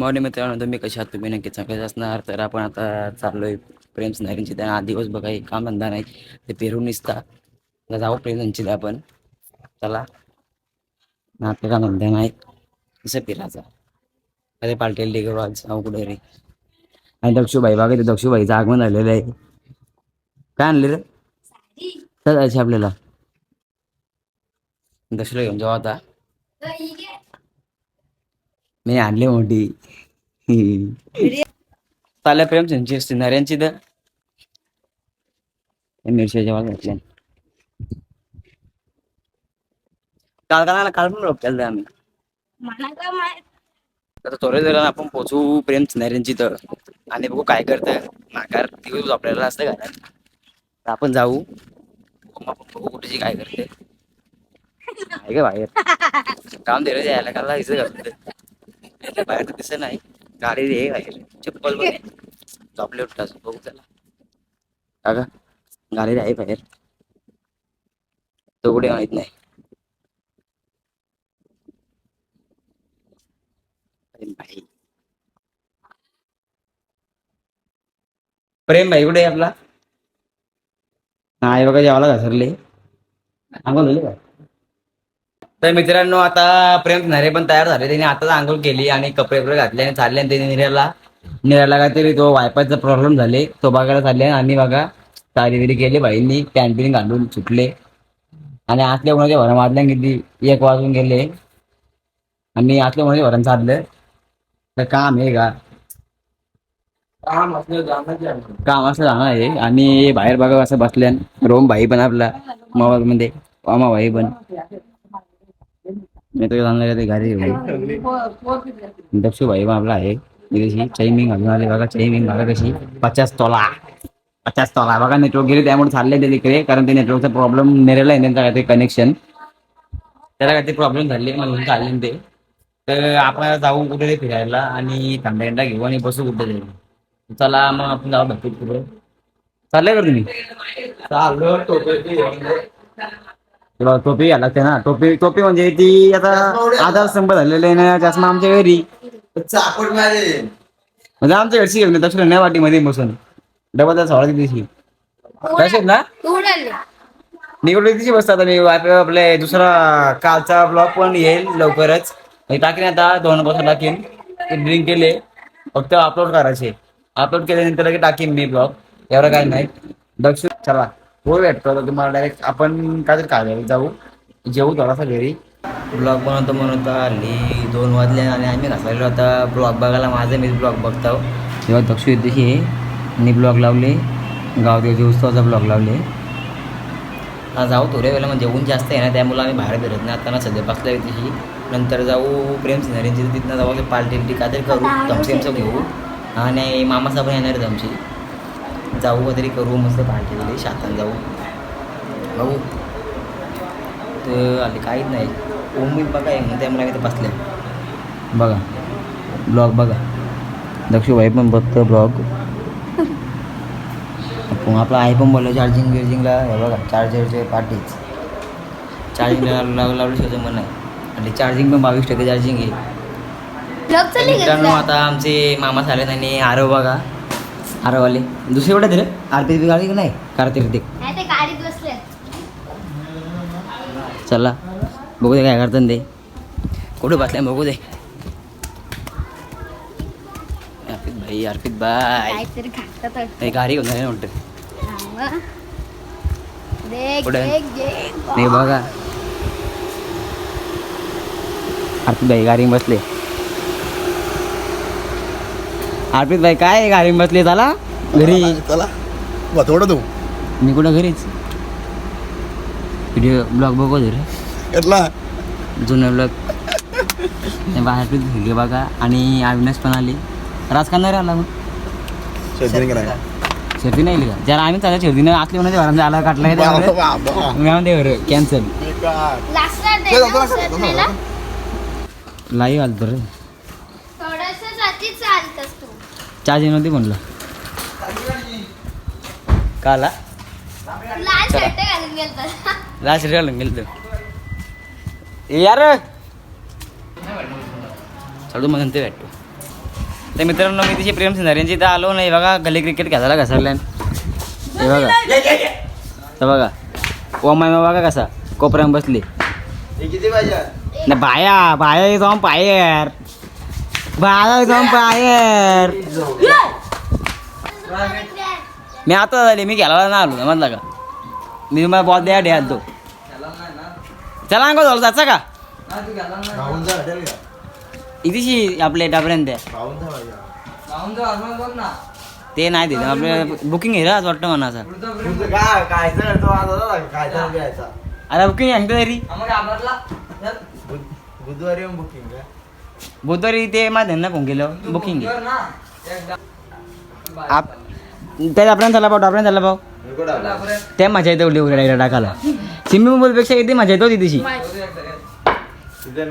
Morning मित्रांनो तुम्ही कशा आहात? तुम्ही नक्कीच चांगलेच असणार. तर आपण आता चाललोय प्रेम स्नायरींची त्यांना आठ दिवस बघा एक काम धंदा नाही ते पेरून निसता. जाऊ प्रेम संचित आपण. चला. आपलं काम धंदा नाही. कसं पिराचा अरे पालटेल करू आज जाऊ कुठे रे? आणि दक्षुबाई बघा ते दक्षुबाईचं आगमन झालेलं आहे. काय आणले रे? काय जायचं आपल्याला. दक्षला घेऊन जाऊ आता. मी आणली मोठी. चालल्या प्रेम त्यांची असते नऱ्यांची तर घातल्या. काल काल काल पण रोप केलं आम्ही. आपण पोचू प्रेम नऱ्यांची तर आणि बघू काय करतं माघार दिवस आपल्याला असतं घरात तर आपण जाऊ. आपण बघू कुठेची काय करते. आहे का बाहेर? काम दे रे यायला काल जायचं घालतं बाहेर दिसत नाही. गाडी रे बाहेर चप्पल बघ झोपले उठलास बघू त्याला. काका गाडी आहे बाहेर. तो कुठे माहीत नाही. प्रेम भाई. प्रेम भाई कुठे आहे आपला? नाही बघा जेवायला घसरले. सांगून का? तर मित्रांनो आता प्रेम नारे पण तयार झाले. त्याने आताच आंघोळ केली आणि कपडे वगैरे घातले आणि चालले. आणि ते निऱ्याला निऱ्याला काहीतरी तो वायफायचा प्रॉब्लेम झाले. तो बघायला चालले आणि बघा तारी विरी केली भाईंनी कॅन्टीन घालून सुटले. आणि आतल्या कोणाच्या भरण वाजल्या किती? एक वाजून गेले. आणि आतल्या कोणाच्या भरण चाललं? तर काम आहे का? काम असलं जाणार आहे. आणि बाहेर बघा असं बसल्या. रोम भाई पण आपला मोबाईल मध्ये मामा भाई पण. मी तुझ्या जाणार ते गाडी घेऊन दक्षू भाई आपला आहे कशी चैमिंग घालून आले बघा चैमिंग बघा कशी पचास तोला पचास तोला बघा नेटवर्क गेले त्यामुळे चालले ते तिकडे कारण ते नेटवर्कचा प्रॉब्लेम नेलेला आहे त्यांचा काहीतरी कनेक्शन त्याला काहीतरी प्रॉब्लेम झाले म्हणून चालले ते तर आपण जाऊ कुठे फिरायला आणि थंडा थंडा घेऊ आणि बसू कुठे जाईल चला मग आपण जाऊ भरपूर कुठे चाललंय का तुम्ही चाललो तुला टोपी घ्यायला लागते ना. टोपी टोपी म्हणजे ती आता आधार स्तंभ झालेले आहे ना चष्मा आमच्या घरी मारे. म्हणजे आमच्या घरची घेऊन दक्षिण नाही वाटीमध्ये बसून. डबल त्या सोळा दिवशी कसे ना? निवडली तिची बसतात आणि आप- आपले दुसरा कालचा ब्लॉग पण येईल लवकरच. टाकीन आता दोन बस टाकीन. ड्रिंक केले. फक्त अपलोड करायचे. अपलोड केल्यानंतर लगेच टाकीन मी ब्लॉग. एवढं काय नाही. दक्ष चला. हो भेटतो आता तुम्हाला डायरेक्ट आपण काहीतरी खायला जाऊ. जेवू थोडासा घरी. ब्लॉग बनवतो म्हणून हल्ली दोन वाजले आणि आम्ही घासायलो आता ब्लॉग बघायला माझं मी ब्लॉग बघतो. तेव्हा दक्ष दिवशी मी ब्लॉग लावले गावदेवच्या उत्सवाचा ब्लॉग लावले. आता जाऊ थोड्या वेळेला म्हणजे ऊन जास्त आहे ना त्यामुळे आम्ही बाहेर फिरत नाही. आता ना सध्या बसल्या तिशी. नंतर जाऊ प्रेम सिनारींची तिथनं जाऊ पार्टी बिल्टी काहीतरी करू. तमसेमचं घेऊ. आणि मामासा पण येणार आहेत आमची. जाऊ काहीतरी करू मस्त पार्टी बिल्टी शातान जाऊ. बघू तर आले काहीच नाही. ओम मी बघा आहे म्हणून त्यामुळे आम्ही इथं बसल्या बघा. ब्लॉग बघा. दक्षूभाई पण बघतं ब्लॉग. मग आपला आहे पण बोललं चार्जिंग बिर्जिंगला हे बघा चार्जरचे पार्टीच चार्जिंगला लावलं लावलं शिवाय मन आणि चार्जिंग पण बावीस टक्के चार्जिंग आहे. तर मित्रांनो आता आमचे मामा झाले आणि आरव बघा. आरववाले दुसरे कुठे रे आरती बी गाडी का नाही? कार्तिक ऋतिक बसले. चला बघू दे काय करतात ते. कुठे बसल्या बघू दे. अर्पित भाई अर्पित. नाही गाडी घेऊन जाणे म्हणतं कुठे? नाही बघा. अर्पित भाई गाडी बसले. अर्पित भाई काय गाडी बसले चला घरी. चला थोडं तू. मी कुठं घरीच? व्हिडिओ ब्लॉग बघू दे रे घेतला. जुनं ब्लॉग बाहेर व्हिडिओ बघा. आणि अविनाश पण आली. राजकारण आला मग. शेतकरी नाही नाही का? जरा आम्ही चालला शर्दीनं असले म्हणजे घरामध्ये आला म्हणते बरं कॅन्सल नाही. लाईव्ह आलं तर थोडंसं जाती चालतस तू चार्जिंग नव्हती म्हणलं. काला लाल शर्ट घालून गेलं तर यार! चालू मग नंतर भेटतो तर मित्रांनो मी तिची प्रेम सिंधार यांची इथं आलो नाही बघा गली क्रिकेट खेळायला घसरल्या हे बघा. तर बघा. ओमाय बघा कसा. कोपऱ्यात बसली. हे किती पाहिजे? ना बाया बाया जाऊन बाहेर बाया जाऊन बाहेर. मी आता झाली मी खेळायला ना आलो म्हणला का? मी तुम्हाला बॉल द्या द्या तो चला अंग झालं जायचं का? इथेशी आपले डाबऱ्यान द्या. ते नाही दिलं आपले बुकिंग आहे रे वाटतं म्हणा आज घ्यायचा आता बुकिंग आहे तरी बुध- बुधवारी बुकिंग का बुधवारी ते माझ्या ना फोन केलं बुकिंग आप त्या आपल्याला झाला भाऊ डाबऱ्यान झाला आलो? त्या मजा येते उलटी उड्या टाकायला. स्विमिंग पूल पेक्षा इथे मजा येतो तिथेशी तिथे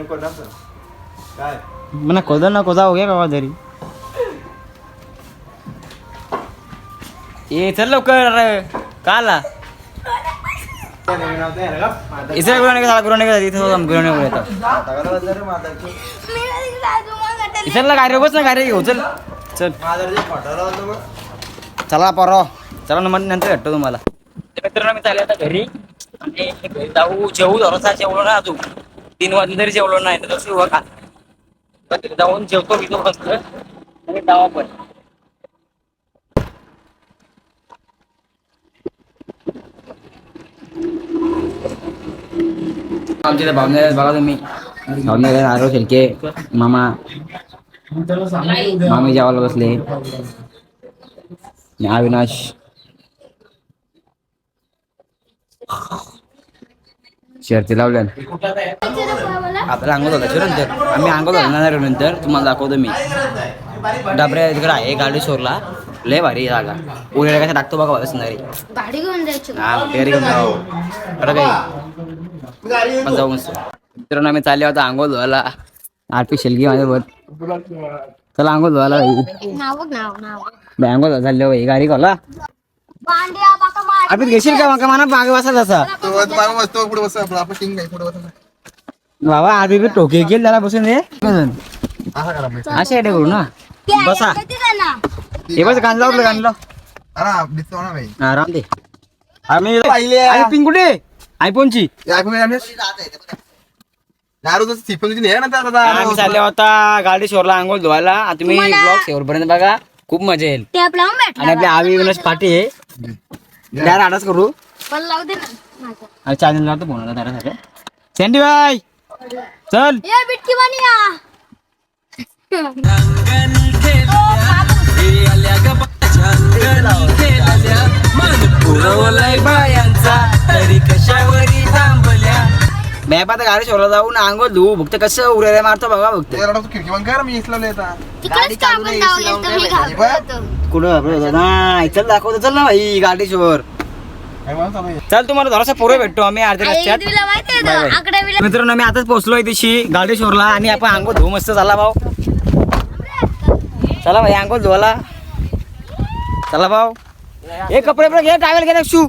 म्हणा कोदा ना कोदा हो गया का तरी ये चल लवकर का आला? काय नवीन नाव ते आहे ना का? गुरुने का गुरुने का इथं काय रे बस ना काय रे घेऊ चल. चल. चला परवा चला ना मग नंतर भेटतो तुम्हाला. मित्रांनो मी चालले आता घरी. आणि घरी जाऊ जेवू थोडासा जेवलो ना अजून. तीन वाजले तरी जेवलो नाही तर तसं तिथे जाऊन जेवतो घेतो बसतो आणि जावा पण आमच्या इथे भावने बघा तुम्ही. आरो शेलके मामा. मामी जेवायला बसले. अविनाश. शर्ती लावल्या आपल्याला अंघोळ घालायचं नंतर आम्ही अंघोळ घालणार नंतर तुम्हाला दाखवतो मी. डाबऱ्या तिकडे आहे गाडी सोरला लय भारी जागा. उड्या कसं टाकतो बघा असणारी गाडी घेऊन जायची. हा करून जाऊ. बरं काही मस्त. मित्रांनो आम्ही चालले होता अंघोळ धुवायला. आरपी शेलगी माझ्यासोबत चला अंघोळ धुवायला. भाई नाव नाव नाव बाई, अंघोळ धुवायला चालले भाई गाडी मार आपण घेशील का मका मला मागे बसा तसा. मागं. बाबा आधी बी टोके गेल त्याला बसून दे असं आहे. करू ना. बसा. हे बस गाणं लावलं गाणं लाव. आराम दे. आम्ही पाहिले. आयफोनची? हे आम्ही. चालले होता गाडी शोरला अंघोळ धुवायला. आता तुम्ही ब्लॉग शेवटपर्यंत बघा. खूप मजा येईल. ते आपला भेटला आणि आपली आवी विनाश पाटी आहे आडाच करू. पण लावू दे ना. माझं. आणि चॅनल लावतो फोन सँडी बाय चल. बिटकी बनिया मॅप आता गाडी शोरला जाऊन अंघोळ धुवू फक्त कसं उऱ्या मारतो बघा फक्त. ते रडा, तू खिडकी बंद कर मी तिकडेच आपण तर मी घाबरत होतो. कुठं घाबरत नाही चल दाखवतो चल ना भाई गाडी शोर काय म्हणत चालू आहे? चल तुम्हाला थोडासा पोरं भेटतो आम्ही अर्ध्या आई, रस्त्यात. तुला माहिती आहे बाय, ना बाय. आकडे बिले मित्रांनो मी आताच पोहोचलोय तिशी गाडी शोरला आणि आपण अंघोळ धुवू मस्त झाला भाऊ. चला भाई अंघोळ धुवाला चला भाऊ. हे कपडे पण घे टावेल घे शू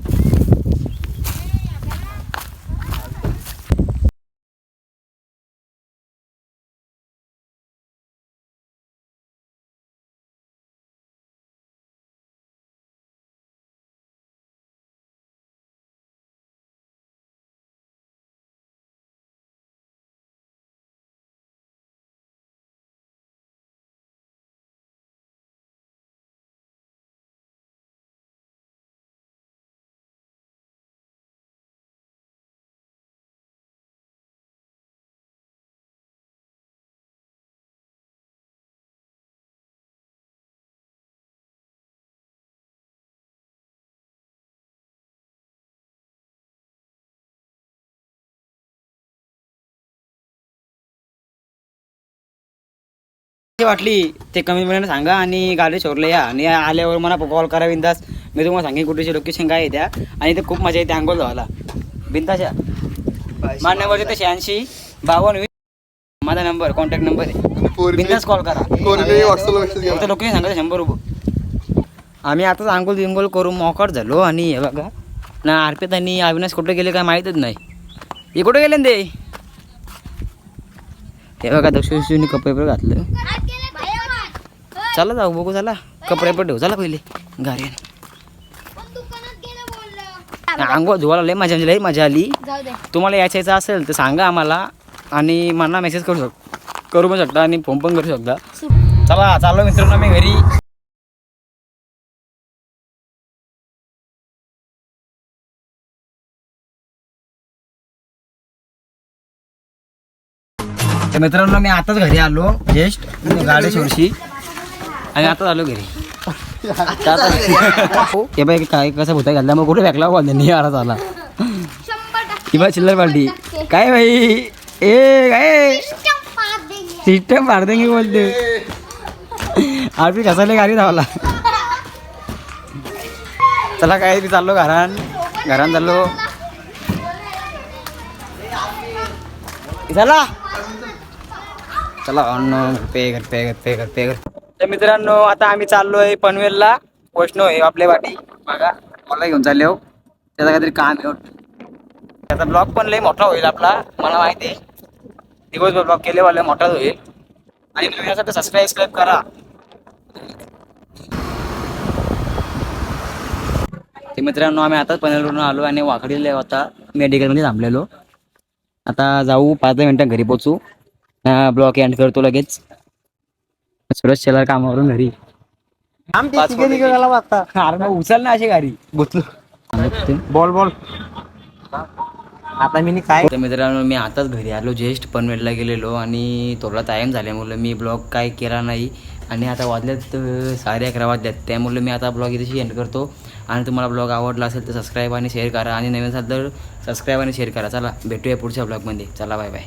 वाटली ते कमी मिळून सांगा आणि गाडी शोरले या. आणि आल्यावर मला कॉल करा बिंदास. मी तुम्हाला सांगेन कुठेची लोकेशन काय आहे त्या. आणि ते खूप मजा येते अंघोळ धुवायला बिंदाशा माझा नंबर येतो शहाऐंशी बावन्न वीस. माझा नंबर कॉन्टॅक्ट नंबर आहे. बिंदास कॉल करा. फक्त लोकेशन सांगा शंभर रुपये. आम्ही आताच अंघोळ बिंगोल करून मोकट झालो आणि हे बघा. ना अर्पित आणि अविनाश कुठे गेले काय माहीतच नाही. हे कुठे गेले न ते? हे बघा दक्षिणी कपडे घातलं. चला जाऊ बघू चला. कपडे पण ठेवू चला पहिले. बोललं अंघोळ धुवायला लय मजा लय मजा आली. तुम्हाला यायचं यायचं असेल तर सांगा आम्हाला आणि मला मेसेज करू शक करू पण शकता आणि फोन पण करू शकता. चला चाललो मित्रांनो मी घरी. तर मित्रांनो मी आताच घरी आलो जस्ट गाडी सोडशी. आणि आताच आलो घरी. हो, बाई काय कसं होतं घातला मग कुठे फेकला कॉल त्यांनी आला झाला. किंवा चिल्लर पार्टी. काय भाई? ए काय? सिस्टम पाच देंगे. बोलते आरपी कसाले गाडी धावला. चला काय मी चाललो घरान. घरान चाललो. चला. चला ऑन पे कर पे कर पे कर पे कर. तर मित्रांनो आता आम्ही चाललोय पनवेलला. वैष्णव आहे आपल्या वाटी. बघा मला घेऊन चालले हो. त्याचा काहीतरी काम आहे त्याचा ब्लॉग पण लय मोठा होईल आपला मला माहिती आहे. दिवसभर ब्लॉग केलेवाले मोठाच होईल. आणि तुम्ही यासाठी सबस्क्राईब करा. ते मित्रांनो आम्ही आताच पनवेलवरून आलो आणि वाकडीला आता मेडिकलमध्ये थांबलेलो. आता जाऊ पाच दहा मिनटं घरी पोचू ब्लॉक एंड करतो लगेच. सुरज शेलार कामावरून घरी. पाच उचल ना अशी गाडी. गुतलो. Ball ball. आता मी काय तर मित्रांनो मी आताच घरी आलो जस्ट पनवेलला गेलेलो आणि थोडा टाईम झाल्यामुळे मी ब्लॉग काय केला नाही. आणि आता वाजल्यात साडे अकरा वाजल्यात. त्यामुळे मी आता ब्लॉग इथे एंड करतो. आणि तुम्हाला ब्लॉग आवडला असेल तर सबस्क्राईब आणि शेअर करा. आणि नवीन असाल तर सबस्क्राईब आणि शेअर करा. चला भेटूया पुढच्या ब्लॉगमध्ये. चला बाय बाय